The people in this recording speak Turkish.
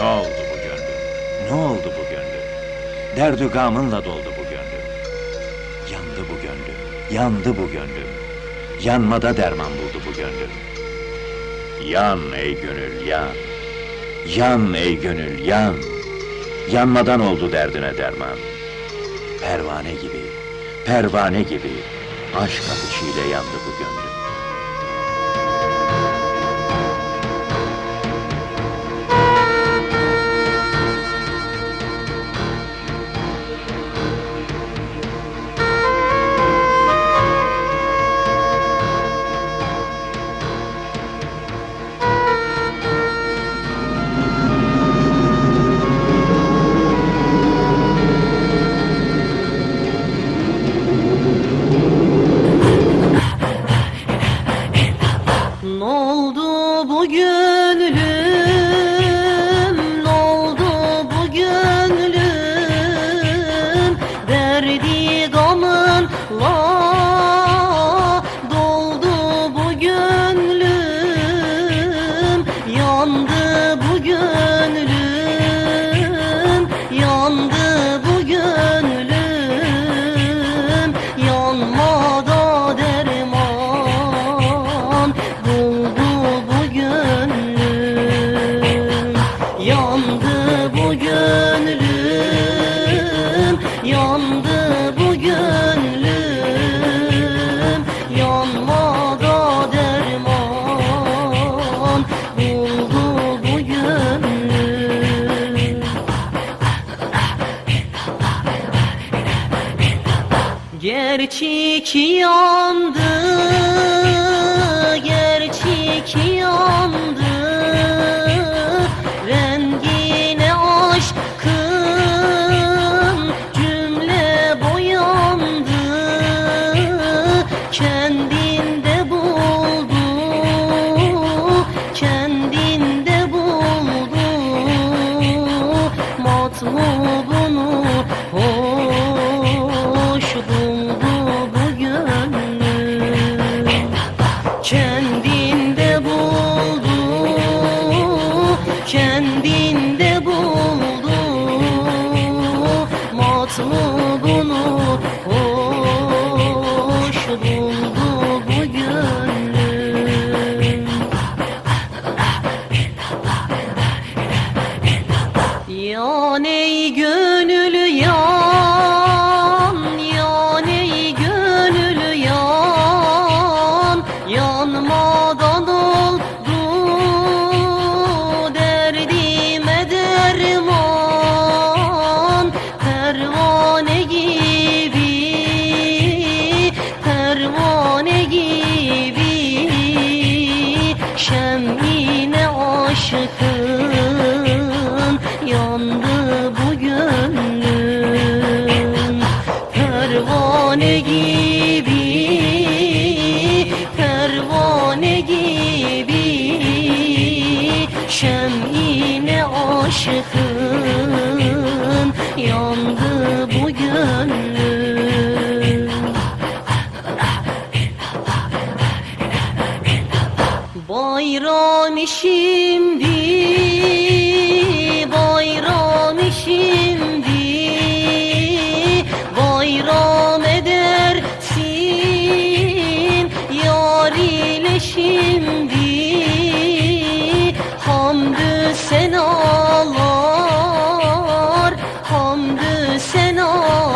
Ne oldu bu gönlüm? Ne oldu bu gönlüm? Derdü gamınla doldu bu gönlüm. Yandı bu gönlüm, yandı bu gönlüm. Yanmada derman buldu bu gönlüm. Yan ey gönül yan. Yan ey gönül yan. Yanmadan oldu derdine derman. Pervane gibi, pervane gibi aşk ateşiyle yandı bu gönlüm. Yandı bu derman buldu bu gönlüm. Gerçek yandı, gerçek Yan ey gönül Şemine aşkın yandı bu gönlüm. Bayram şimdi, bayram şimdi Bayram edersin yar şimdi sen olur Hamdü sen olur